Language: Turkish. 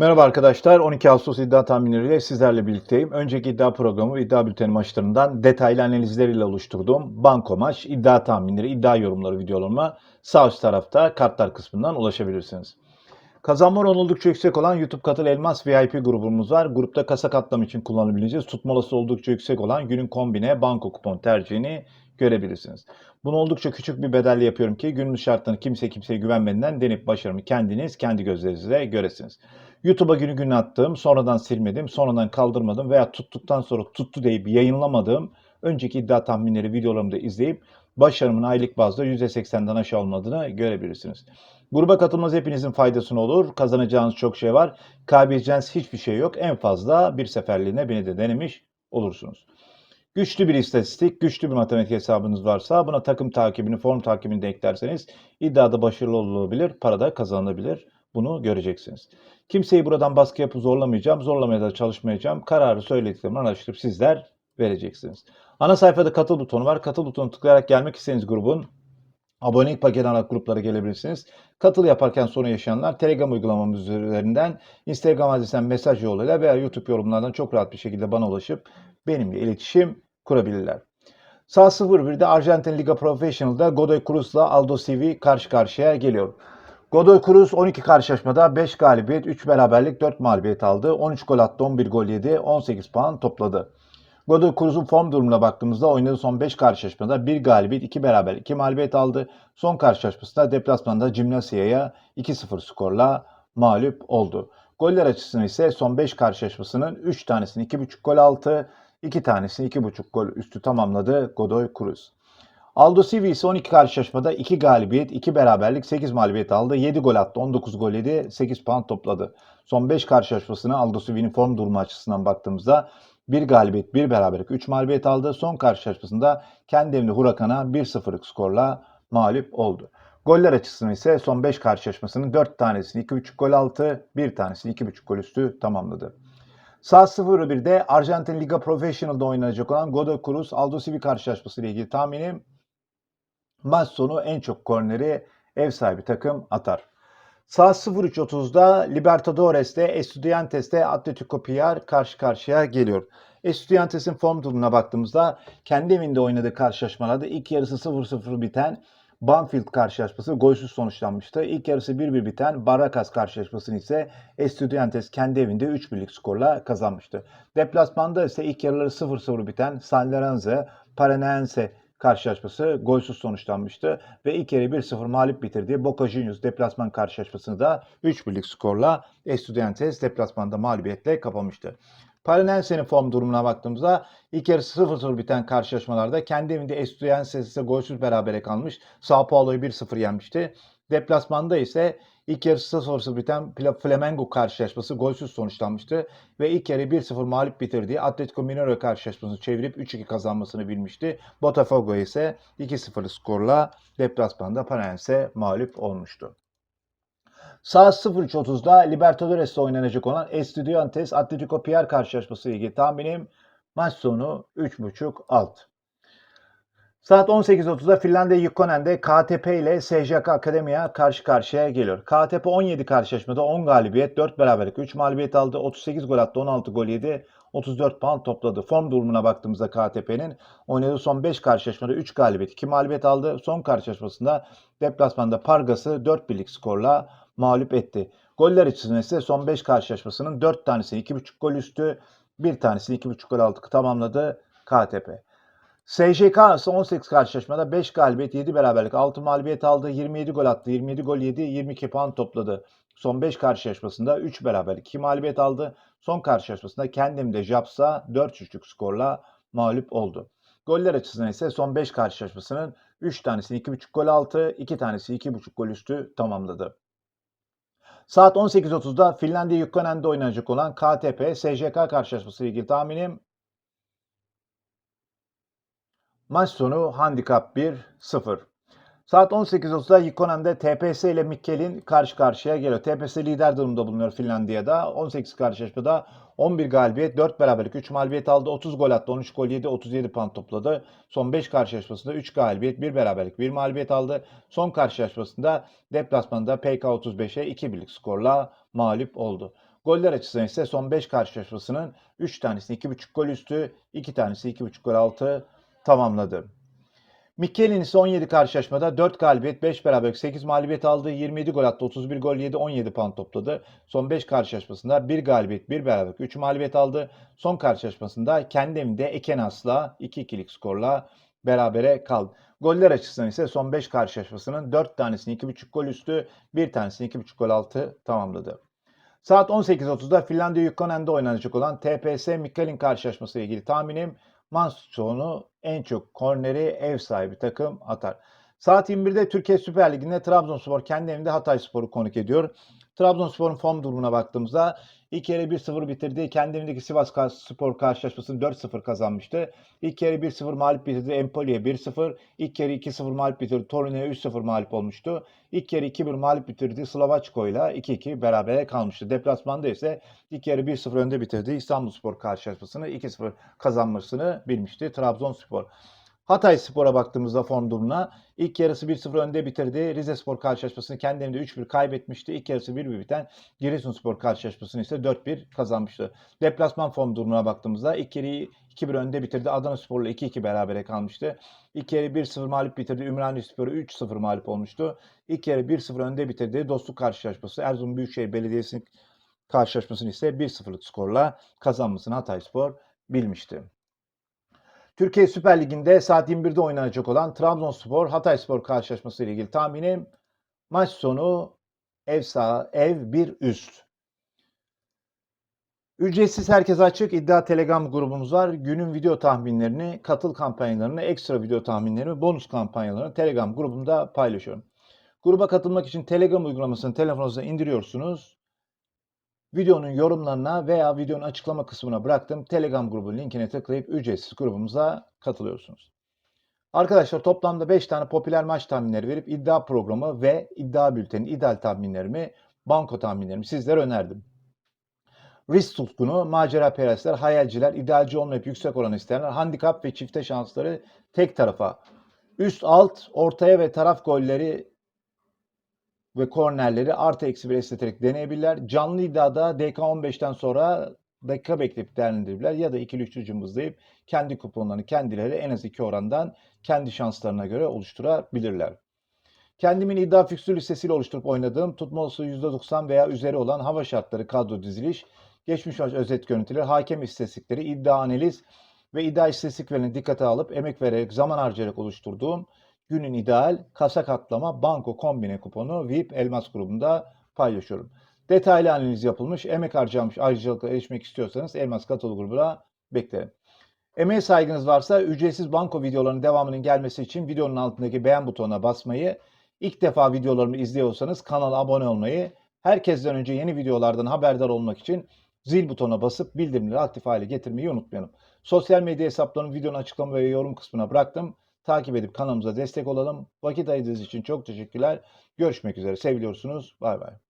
Merhaba arkadaşlar. 12 Ağustos iddia tahminleriyle sizlerle birlikteyim. Önceki iddia programı ve iddia bülteni maçlarından detaylı analizleriyle oluşturduğum banko maç, iddia tahminleri, iddia yorumları videolarıma sağ üst tarafta kartlar kısmından ulaşabilirsiniz. Kazanma oranı oldukça yüksek olan YouTube Katıl Elmas VIP grubumuz var. Grupta kasa katlam için kullanabileceğiz. Tutmalısı oldukça yüksek olan günün kombine banko kupon tercihini görebilirsiniz. Bunu oldukça küçük bir bedelle yapıyorum ki günümüz şartlarını kimse kimseye güvenmeden denip başarımı kendiniz kendi gözlerinizle göresiniz. YouTube'a günü günü attığım, sonradan silmedim, sonradan kaldırmadım veya tuttuktan sonra tuttu deyip yayınlamadığım önceki iddia tahminleri videolarımda izleyip başarımın aylık bazda %80'den aşağı olmadığını görebilirsiniz. Gruba katılmanız hepinizin faydasına olur. Kazanacağınız çok şey var. Kaybedeceğiniz hiçbir şey yok. En fazla bir seferliğine beni de denemiş olursunuz. Güçlü bir istatistik, güçlü bir matematik hesabınız varsa buna takım takibini, form takibini de eklerseniz iddiada başarılı olabilir, para da kazanılabilir. Bunu göreceksiniz. Kimseyi buradan baskı yapıp zorlamayacağım, zorlamaya da çalışmayacağım. Kararı söylediklerimi araştırıp sizler vereceksiniz. Ana sayfada katıl butonu var. Katıl butonu tıklayarak gelmek istediğiniz grubun abonelik paketi alarak gruplara gelebilirsiniz. Katıl yaparken sorun yaşayanlar Telegram uygulamamız üzerinden Instagram adresinden mesaj yoluyla veya YouTube yorumlardan çok rahat bir şekilde bana ulaşıp benimle iletişim kurabilirler. Sağ 0-1'de Arjantin Liga Professional'da Godoy Cruz'la Aldo Civi karşı karşıya geliyor. Godoy Cruz 12 karşılaşmada 5 galibiyet, 3 beraberlik, 4 mağlubiyet aldı. 13 gol attı, 11 gol yedi, 18 puan topladı. Godoy Cruz'un form durumuna baktığımızda oynadığı son 5 karşılaşmada 1 galibiyet, 2 beraber, 2 mağlubiyet aldı. Son karşılaşmasında deplasmanda Gimnasia'ya 2-0 skorla mağlup oldu. Goller açısından ise son 5 karşılaşmasının 3 tanesini 2.5 gol altı, 2 tanesini 2.5 gol üstü tamamladı Godoy Cruz. Aldo Civi ise 12 karşılaşmada 2 galibiyet, 2 beraberlik, 8 mağlubiyet aldı. 7 gol attı, 19 gol yedi, 8 puan topladı. Son 5 karşılaşmasına Aldo Civi'nin form durumu açısından baktığımızda 1 galibiyet, 1 beraberlik, 3 mağlubiyet aldı. Son karşılaşmasında kendi evinde Huracan'a 1-0'lık skorla mağlup oldu. Goller açısından ise son 5 karşılaşmasının 4 tanesini 2.5 gol altı, 1 tanesini 2.5 gol üstü tamamladı. Saat 01'de Arjantin Liga Professional'da oynanacak olan Godoy Cruz Aldo Civi karşılaşması ile ilgili tahminim maç sonu en çok korneri ev sahibi takım atar. Saat 03.30'da Libertadores'te Estudiantes'te Atletico Piar karşı karşıya geliyor. Estudiantes'in form durumuna baktığımızda kendi evinde oynadığı karşılaşmalarda ilk yarısı 0-0 biten Banfield karşılaşması golsüz sonuçlanmıştı. İlk yarısı 1-1 biten Barracas karşılaşmasını ise Estudiantes kendi evinde 3-1'lik skorla kazanmıştı. Deplasmanda ise ilk yarıları 0-0 biten San Lorenzo Paranense karşılaşması golsüz sonuçlanmıştı ve ilk yarı 1-0 mağlup bitirdiği Boca Juniors deplasman karşılaşmasını da 3-1'lik skorla Estudiantes deplasmanda mağlubiyetle kapamıştı. Paranense'nin form durumuna baktığımızda ilk yarısı 0-0 biten karşılaşmalarda kendi evinde Estudiantes ise golsüz berabere kalmış. Sao Paulo'yu 1-0 yenmişti. Deplasmanda ise ilk yarısı 0-0 biten Flamengo karşılaşması golsüz sonuçlanmıştı. Ve ilk yarı 1-0 mağlup bitirdiği Atletico Mineiro karşılaşmasını çevirip 3-2 kazanmasını bilmişti. Botafogo ise 2-0 skorla deplasmanda Paranense mağlup olmuştu. Saat 03.30'da Libertadores'te oynanacak olan Estudiantes Atletico Piar karşılaşması ilgili tahminim maç sonu 3.5 alt. Saat 18.30'da Finlandiya Yukonen'de KTP ile SJK Akademiya karşı karşıya geliyor. KTP 17 karşılaşmada 10 galibiyet, 4 beraberlik, 3 mağlubiyet aldı. 38 gol attı, 16 gol yedi. 34 puan topladı. Form durumuna baktığımızda KTP'nin oynadığı son 5 karşılaşmada 3 galibiyet, 2 mağlubiyet aldı. Son karşılaşmasında deplasmanda Pargas'ı 4 birlik skorla mağlup etti. Goller açısından ise son 5 karşılaşmasının 4 tanesi 2.5 gol üstü, 1 tanesi 2.5 gol altı tamamladı KTP. SJK ise 18 karşılaşmada 5 galibiyet, 7 beraberlik, 6 mağlubiyet aldı. 27 gol attı, 27 gol yedi, 22 puan topladı. Son 5 karşılaşmasında 3 beraberlik, 2 mağlubiyet aldı. Son karşılaşmasında kendimde Japs'a 4-3'lük skorla mağlup oldu. Goller açısından ise son 5 karşılaşmasının 3 tanesini 2.5 gol altı, 2 tanesi 2.5 gol üstü tamamladı. Saat 18.30'da Finlandiya Yukkonen'de oynanacak olan KTP SJK karşılaşması ile ilgili tahminim maç sonu handikap 1-0. Saat 18.30'da Yukkonen'de TPS ile Mikkel'in karşı karşıya geliyor. TPS lider durumda bulunuyor Finlandiya'da. 18 karşılaşmada 11 galibiyet, 4 beraberlik, 3 mağlubiyet aldı. 30 gol attı, 13 gol yedi, 37 puan topladı. Son 5 karşılaşmasında 3 galibiyet, 1 beraberlik, 1 mağlubiyet aldı. Son karşılaşmasında deplasmanda PK 35'e 2 birlik skorla mağlup oldu. Goller açısından ise son 5 karşılaşmasının 3 tanesi 2.5 gol üstü, 2 tanesi 2.5 gol altı tamamladı. Mikelin ise 17 karşılaşmada 4 galibiyet, 5 beraberlik, 8 mağlubiyet aldı. 27 gol attı, 31 gol yedi, 17 puan topladı. Son 5 karşılaşmasında 1 galibiyet, 1 beraberlik, 3 mağlubiyet aldı. Son karşılaşmasında kendi evinde Ekenas'la 2-2'lik skorla berabere kaldı. Goller açısından ise son 5 karşılaşmasının 4 tanesini 2.5 gol üstü, 1 tanesini 2.5 gol altı tamamladı. Saat 18.30'da Finlandiya Yukkonen'de oynanacak olan TPS Mikkelin karşılaşması ile ilgili tahminim maç en çok korneri ev sahibi takım atar. Saat 21'de Türkiye Süper Ligi'nde Trabzonspor kendi evinde Hatayspor'u konuk ediyor. Trabzonspor'un form durumuna baktığımızda ilk yarı 1-0 bitirdi. Kendi evindeki Sivas Spor karşılaşmasını 4-0 kazanmıştı. İlk yarı 1-0 mağlup bitirdi. Empoli'ye 1-0. İlk yarı 2-0 mağlup bitirdi. Torino'ya 3-0 mağlup olmuştu. İlk yarı 2-1 mağlup bitirdi. Slovaçko ile 2-2 berabere kalmıştı. Deplasmanda ise ilk yarı 1-0 önde bitirdi. İstanbulspor karşılaşmasını 2-0 kazanmasını bilmişti Trabzonspor. Hatay Spor'a baktığımızda form durumuna ilk yarısı 1-0 önde bitirdi. Rize Spor karşılaşmasını kendi evinde 3-1 kaybetmişti. İlk yarısı 1-1 biten Giresunspor karşılaşmasını ise 4-1 kazanmıştı. Deplasman form durumuna baktığımızda ilk yarıyı 2-1 önde bitirdi. Adana Spor'la 2-2 berabere kalmıştı. İlk yarı 1-0 mağlup bitirdi. Ümraniye Spor'u 3-0 mağlup olmuştu. İlk yarı 1-0 önde bitirdi. Dostluk karşılaşması Erzurum Büyükşehir Belediyesi'nin karşılaşmasını ise 1-0'lık skorla kazanmasını Hatay Spor bilmişti. Türkiye Süper Ligi'nde saat 21'de oynanacak olan Trabzonspor Hatayspor karşılaşması ile ilgili tahminim maç sonu ev sağ ev bir üst. Ücretsiz herkese açık iddia Telegram grubumuz var. Günün video tahminlerini, katıl kampanyalarını, ekstra video tahminlerimi, bonus kampanyalarını Telegram grubumda paylaşıyorum. Gruba katılmak için Telegram uygulamasını telefonunuza indiriyorsunuz. Videonun yorumlarına veya videonun açıklama kısmına bıraktım. Telegram grubu linkine tıklayıp ücretsiz grubumuza katılıyorsunuz. Arkadaşlar toplamda 5 tane popüler maç tahminleri verip iddia programı ve iddia bülteni, ideal tahminlerimi, banko tahminlerimi sizlere önerdim. Risk tutkunu, macera perestler, hayalciler, idealci olmayıp yüksek oran isteyenler, handikap ve çifte şansları tek tarafa. Üst alt, ortaya ve taraf golleri ve kornerleri artı eksi bir esneterek deneyebilirler. Canlı iddiada DK 15'ten sonra dakika bekleyip değerlendirebilirler ya da ikili üçlü cımbızlayıp kendi kuponlarını kendileri en az iki orandan kendi şanslarına göre oluşturabilirler. Kendimin iddia fikstür listesiyle oluşturup oynadığım tutmalısı %90 veya üzeri olan hava şartları kadro diziliş, geçmiş maç özet görüntüleri, hakem istatistikleri, iddia analiz ve iddia istatistiklerini dikkate alıp emek vererek zaman harcayarak oluşturduğum günün ideal kasa katlama banko kombine kuponu VIP Elmas grubunda paylaşıyorum. Detaylı analiz yapılmış, emek harcamış ayrıcalıklara erişmek istiyorsanız Elmas Katıl grubuna beklerim. Emeğe saygınız varsa ücretsiz banko videolarının devamının gelmesi için videonun altındaki beğen butonuna basmayı, ilk defa videolarımı izliyorsanız kanala abone olmayı, herkesten önce yeni videolardan haberdar olmak için zil butonuna basıp bildirimleri aktif hale getirmeyi unutmayalım. Sosyal medya hesaplarımı videonun açıklama ve yorum kısmına bıraktım. Takip edip kanalımıza destek olalım. Vakit ayırdığınız için çok teşekkürler. Görüşmek üzere. Seviliyorsunuz. Bay bay.